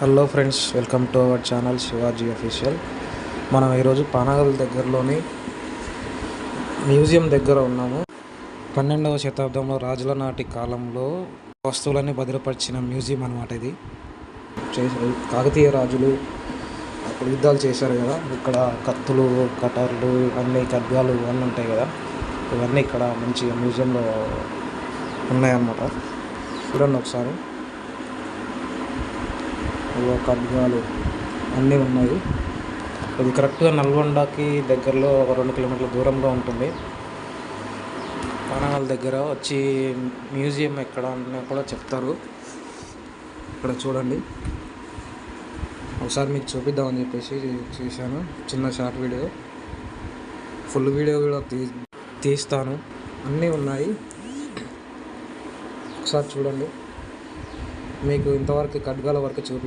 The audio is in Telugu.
Hello friends welcome to our channel Shivaji official మనం ఈరోజు పానగల్ దగ్గరలోని మ్యూజియం దగ్గర ఉన్నాము. పన్నెండవ శతాబ్దంలో రాజుల నాటి కాలంలో వస్తువులన్నీ భద్రపరిచిన మ్యూజియం అనమాట ఇది. కాకతీయ రాజులు అప్పుడు యుద్ధాలు చేశారు కదా. ఇక్కడ కత్తులు కటర్లు అన్ని ఖడ్గాలు ఇవన్నీ ఉంటాయి కదా. ఇవన్నీ ఇక్కడ మంచి మ్యూజియంలో ఉన్నాయన్నమాట. చూడండి ఒకసారి. ఇవో ఖడ్గాలు అన్నీ ఉన్నాయి. ఇది కరెక్ట్గా నల్గొండకి దగ్గరలో ఒక రెండు కిలోమీటర్ల దూరంలో ఉంటుంది. పానగల్ దగ్గర వచ్చి మ్యూజియం ఎక్కడ అని కూడా చెప్తారు. ఇక్కడ చూడండి. ఒకసారి మీకు చూపిద్దామని చెప్పేసి చేశాను. చిన్న షార్ట్ వీడియో. ఫుల్ వీడియో కూడా తీ తీస్తాను. అన్నీ ఉన్నాయి. ఒకసారి చూడండి. మీకు ఇంతవరకు ఖడ్గాల వరకు చూపి